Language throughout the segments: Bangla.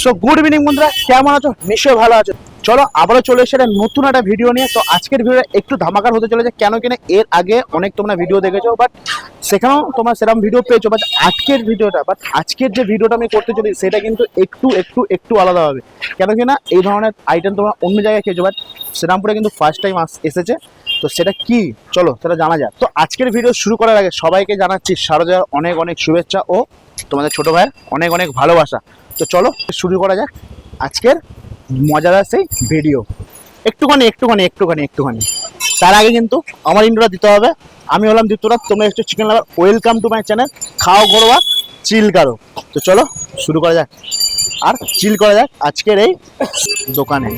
সো গুড ইভিনিং বন্ধুরা। কেমন আছো? নিশ্চয়ই ভালো আছো। চলো, আবারও চলে এসে নতুন একটা ভিডিও নিয়ে। তো, আজকের ভিডিও একটু ধামাকার হতে চলেছে, কেন কিনা এর আগে অনেক তোমরা ভিডিও দেখেছ বাট সেখানেও তোমরা সেরকম ভিডিও পেয়েছ বাট আজকের ভিডিওটা বাট আজকের যে ভিডিওটা আমি করতে চলি সেটা কিন্তু একটু একটু একটু আলাদা হবে। কেন কিনা এই ধরনের আইটেম তোমরা অন্য জায়গায় খেয়েছো বাট শ্রীরামপুরে কিন্তু ফার্স্ট টাইম এসেছে। তো, সেটা কি? চলো, সেটা জানা যাক। তো, আজকের ভিডিও শুরু করার আগে সবাইকে জানাচ্ছি শারদার অনেক অনেক শুভেচ্ছা ও তোমাদের ছোট ভাইয়ের অনেক অনেক ভালোবাসা। তো চলো শুরু করা যাক। আজকের মজাদার সেই ভিডিও একটুখানি একটুখানি একটুখানি একটুখানি। তার আগে কিন্তু আমার ইন্ট্রোটা দিতে হবে। আমি হলাম দীপ্তরাজ তোমরা একটু chicken lover welcome to my channel খাও ঘরোয়া চিল কারও। তো চলো, শুরু করা যাক। আর চিল করা যাক আজকের এই দোকানে।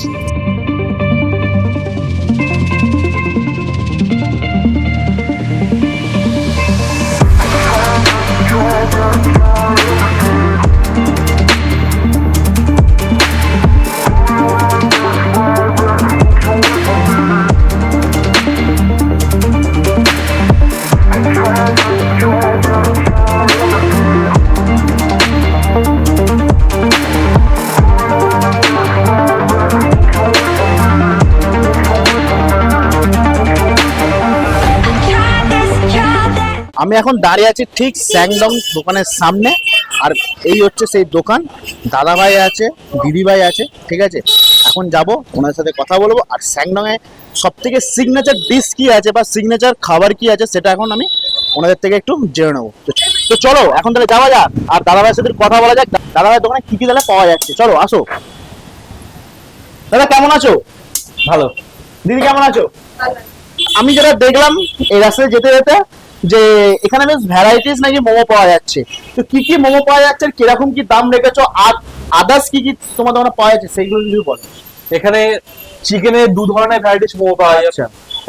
আমি এখন দাঁড়িয়ে আছি ঠিক স্যাংডং দোকানের সামনে আর এই হচ্ছে সেই দোকান। দাদা ভাই আছে দিদি ভাই আছে ঠিক আছে? এখন যাব ওনার সাথে কথা বলব আর স্যাংডং এ সব থেকে সিগনেচার ডিশ কি আছে বা সিগনেচার খাবার কি আছে সেটা এখন আমি ওনাদের থেকে একটু জেনে নেব। তো চলো এখন তাহলে যাওয়া যাক আর দাদা ভাইয়ের সাথে কথা বলা যাক। দাদা ভাইয়ের দোকানে কি কি তাহলে পাওয়া যাচ্ছে? চলো আসো। দাদা কেমন আছো? ভালো। দিদি কেমন আছো? আমি যেটা দেখলাম এই রাস্তায় যেতে যেতে যে এখানে বেশ ভ্যারাইটিস নাকি মোমো পাওয়া যাচ্ছে। তো কি কি মোমো পাওয়া যাচ্ছে আর কীরকম কি দাম রেখেছো? আর আদার্স কি কি তোমার দোকানে পাওয়া যাচ্ছে? সেইগুলো যদি বলো। এখানে চিকেনের দু ধরনের ভ্যারাইটিস মোমো পাওয়া যাচ্ছে।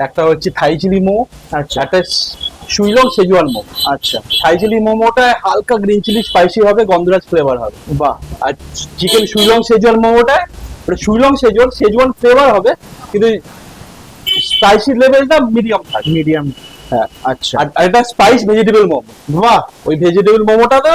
একটা হচ্ছে থাই চিলি মোমো আচ্ছা। একটা সুইলং সেজুয়ান মোমো। আচ্ছা। থাই চিলি মোমোটা হালকা গ্রিন চিলি স্পাইসি হবে গন্ধরাজ ফ্লেভার হবে। বাহ। আর চিকেন সুইলং সেজুয়ান মোমোটা ওটা সুইলং সেজুয়ান সেজুয়ান ফ্লেভার হবে কিন্তু স্পাইসি লেভেলটা মিডিয়াম থাকবে মিডিয়াম হ্যাঁ আচ্ছা। আর এটা স্পাইস ভেজিটেবল মোমো। বাহ! ওই ভেজিটেবল মোমোটা তো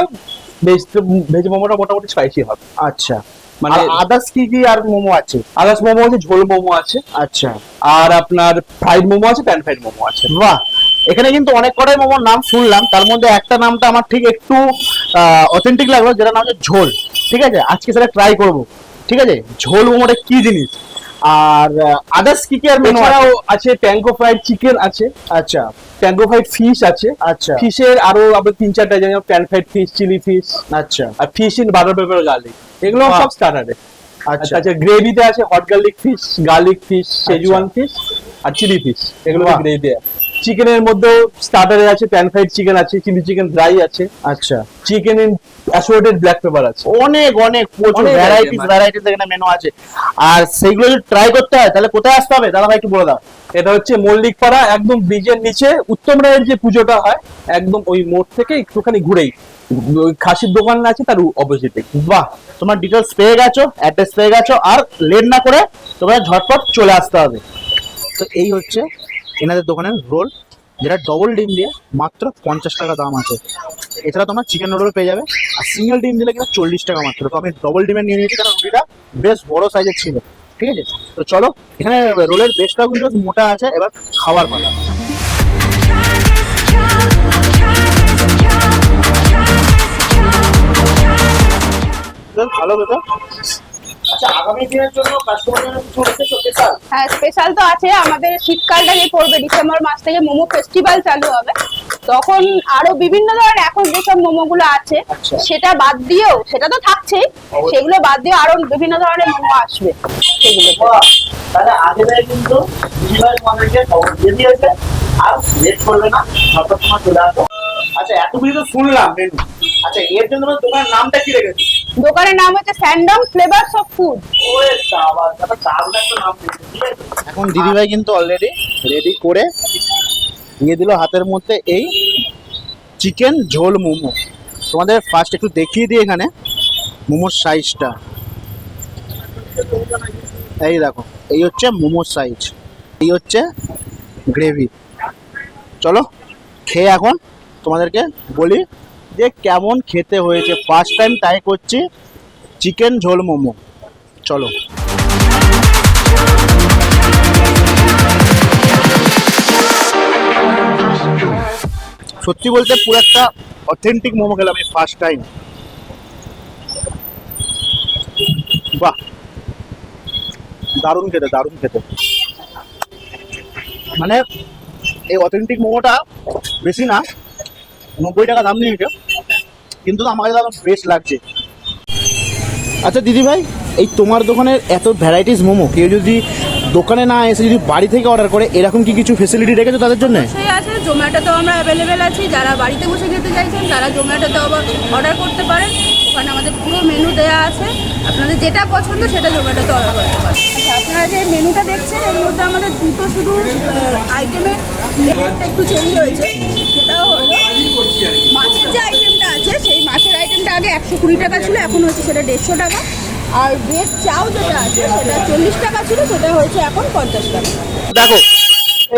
ভেজ মোমোটা মোটামুটি স্পাইসি হবে। আচ্ছা। মানে মানে আদার্স কি কি আর মোমো আছে? আদার্স মোমো আছে ঝোল মোমো আছে। আচ্ছা। আর আপনার ফ্রাইড মোমো আছে প্যান ফ্রাইড মোমো আছে। বাহ! এখানে কিন্তু অনেক কটাই মোমোর নাম শুনলাম। তার মধ্যে একটা নামটা আমার ঠিক একটু অথেন্টিক লাগল যেটা নাম হচ্ছে ঝোল। ঠিক আছে? আজকে সেটা ট্রাই করব। ঠিক আছে? ঝোল মোমোটা কি জিনিস? আর আদার্স কি কি আর মেনু আছে? ট্যাঙ্কো ফ্রাইড চিকেন আছে। আচ্ছা। ট্যাঙ্গো ফ্রাইড ফিশ আছে। আচ্ছা। ফিশের আরও আবার তিন চারটা যেমন pan fried fish chilli fish আচ্ছা। আর fish in butter pepper garlic এগুলো সব স্টার্টারে আচ্ছা। আচ্ছা গ্রেভিতে আছে hot garlic fish garlic fish fish আর চিলি ফিশ এগুলো। গ্রেভি চিকেনের মধ্যেও স্টার্টারে আছে প্যান ফ্রাইড চিকেন আছে চিলি চিকেন ড্রাই আছে। আচ্ছা। Chicken in assorted black pepper আছে। অনেক অনেক প্রচুর ভ্যারাইটিস ভ্যারাইটিস এখানে মেনু আছে। আর সেইগুলো যদি ট্রাই করতে হয় তাহলে কোথায় আসতে হবে? দাদা ভাই একটু বলে দাও। এটা হচ্ছে মল্লিকপাড়া একদম ব্রিজের নিচে। উত্তম রায়ের যে পুজোটা হয় একদম ওই মোড় থেকে একটুখানি ঘুরেই। খাসির দোকান আছে তার অপোজিটে বাহ, তোমার ডিটেলস পেয়ে গেছো অ্যাড্রেস পেয়ে গেছো, আর লেট না করে তোমরা ঝটপট চলে আসতে হবে। তো এই হচ্ছে এনাদের দোকানের রোল যেটা ডবল ডিম দিয়ে মাত্র পঞ্চাশ টাকা দাম আছে। এছাড়া তোমরা চিকেন রোল পেয়ে যাবে, আর সিঙ্গেল ডিম দিলে কিন্তু চল্লিশ টাকা মাত্র। তো আমি ডবল ডিমের নিয়ে নিয়েছি, কারণ রুটিটা বেশ বড় সাইজের ছিল। ঠিক আছে? তো চলো, এখানে রোলের বেশটা কিন্তু মোটা আছে, এবার খাবার পালা। বেশ ভালো বেটা আচ্ছা হ্যাঁ স্পেশাল তো আছে। আমাদের শীতকালটা যে পড়বে ডিসেম্বর মাস থেকে মোমো ফেস্টিভ্যাল চালু হবে। তখন আরও বিভিন্ন ধরনের এখন যেসব মোমো আছে আচ্ছা। সেটা বাদ দিয়েও সেটা তো থাকছেই সেগুলো বাদ দিয়ে আরও বিভিন্ন ধরনের মোমো আসবে। সেগুলো। তাহলে আগে কিন্তু আর লেট করবে না ঝটপট তোমার চলে আসো। আচ্ছা এত কিছু তো শুনলাম মেনু আচ্ছা এর জন্য তোমার দোকানের নামটা কি রেখেছো? দোকানের নাম হচ্ছে স্যান্ডম ফ্লেভারস অফ ফুড এখন দিদিভাই কিন্তু অলরেডি রেডি করে দিয়ে দিল হাতের মধ্যে এই চিকেন ঝোল মোমো। তোমাদের ফার্স্ট একটু দেখিয়ে দিই এখানে মোমোর সাইজটা এই দেখো, এই হচ্ছে মোমোর সাইজ এই হচ্ছে গ্রেভি চলো, খেয়ে এখন তোমাদেরকে বলি যে কেমন খেতে হয়েছে। ফার্স্ট টাইম ট্রাই করছি। চিকেন ঝোল মোমো। চলো। সত্যি বলতে পুরো একটা অথেন্টিক মোমো খেলাম আমি ফার্স্ট টাইম বাহ। দারুণ খেতে দারুণ খেতে। মানে এই অথেন্টিক মোমোটা বেশি না। নব্বই টাকা দাম নিয়েছে। কিন্তু আমাকে দাম বেশ লাগছে। আচ্ছা দিদি ভাই এই তোমার দোকানের এত ভ্যারাইটিস মোমো, কেউ যদি দোকানে না এসে যদি বাড়ি থেকে অর্ডার করে, এরকম কি কিছু ফেসিলিটি রেখেছো তাদের জন্য? আছে জোম্যাটোতেও আমরা অ্যাভেলেবেল আছি, যারা বাড়িতে বসে খেতে চাইছেন, তারা জোম্যাটোতেও আবার অর্ডার করতে পারেন। ওখানে আমাদের পুরো মেনু দেওয়া আছে। আপনাদের যেটা পছন্দ সেটা জোম্যাটোতে অর্ডার করতে পারেন। আচ্ছা আপনারা যে মেনুটা দেখছেন, এর মধ্যে আমাদের দুটো শুধু আইটেমের একটু চেঞ্জ হয়েছে। সেটাও হলো মাছের যে আইটেমটা আছে সেই মাছের আইটেমটা আগে একশো কুড়ি টাকা ছিল এখন হচ্ছে সেটা দেড়শো টাকা। আর ভেজ চাও যেটা আছে সেটা চল্লিশ টাকা ছিল সেটা হয়েছে এখন পঞ্চাশ টাকা। দেখো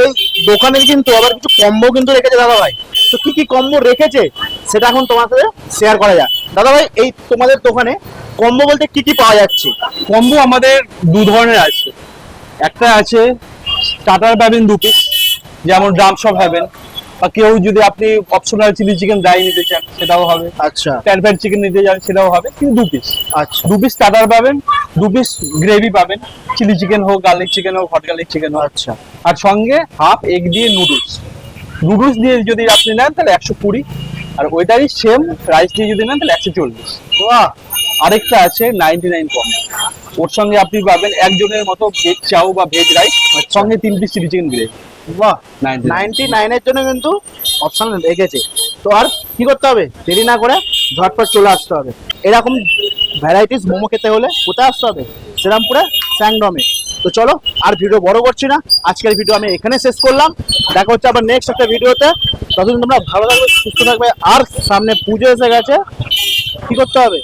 এই দোকানের কিন্তু আবার কিছু কম্বো কিন্তু রেখেছে দাদা ভাই তো কি কি কম্বো রেখেছে সেটা এখন তোমার সাথে শেয়ার করা যাক। দাদা ভাই এই তোমাদের দোকানে কম্বো বলতে কি কি পাওয়া যাচ্ছে? কম্বো আমাদের দু ধরনের আছে। একটা আছে স্টার্টার পাবেন দু পিস যেমন ড্রাম সব হবেন বা কেউ যদি আপনি অপশনাল চিলি চিকেন ড্রাই নিতে চান সেটাও হবে। আচ্ছা। প্যান প্যান চিকেন নিতে চান সেটাও হবে। কিন্তু দু পিস আচ্ছা। দু পিস স্টার্টার পাবেন দু পিস গ্রেভি পাবেন। চিলি চিকেন হোক গার্লিক চিকেন হোক হট গার্লিক চিকেন হোক। আচ্ছা। আর সঙ্গে হাফ এগ দিয়ে নুডলস নুডলস দিয়ে যদি আপনি নেন তাহলে একশো কুড়ি। আর ওইটারই সেম রাইস দিয়ে যদি নেন তাহলে একশো চল্লিশ। বাহ! আরেকটা আছে নাইনটি নাইন কম ওর সঙ্গে আপনি পাবেন একজনের মতো ভেজ চাউ বা ভেজ রাইস সঙ্গে তিন পিস চিলি চিকেন গ্রেভি বাহ! 99 নাইনটি নাইনের জন্য কিন্তু অপশন রেখেছে। তো আর কি করতে হবে? দেরি না করে ঝটপট চলে আসতে হবে। এরকম ভ্যারাইটিস মোমো খেতে হলে কোথায় আসতে হবে? শ্রীরামপুরে স্যাংডমে। তো চলো আর ভিডিও বড় করছি না। আজকের ভিডিও আমি এখানে শেষ করলাম। দেখা হচ্ছে আবার নেক্সট একটা ভিডিওতে। ততদিন তোমরা ভালো থাকবে সুস্থ থাকবে। আর সামনে পুজো এসে গেছে। কি করতে হবে?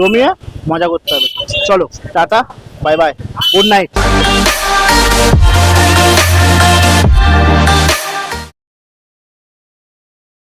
জমিয়ে মজা করতে হবে। চলো tata bye bye good night.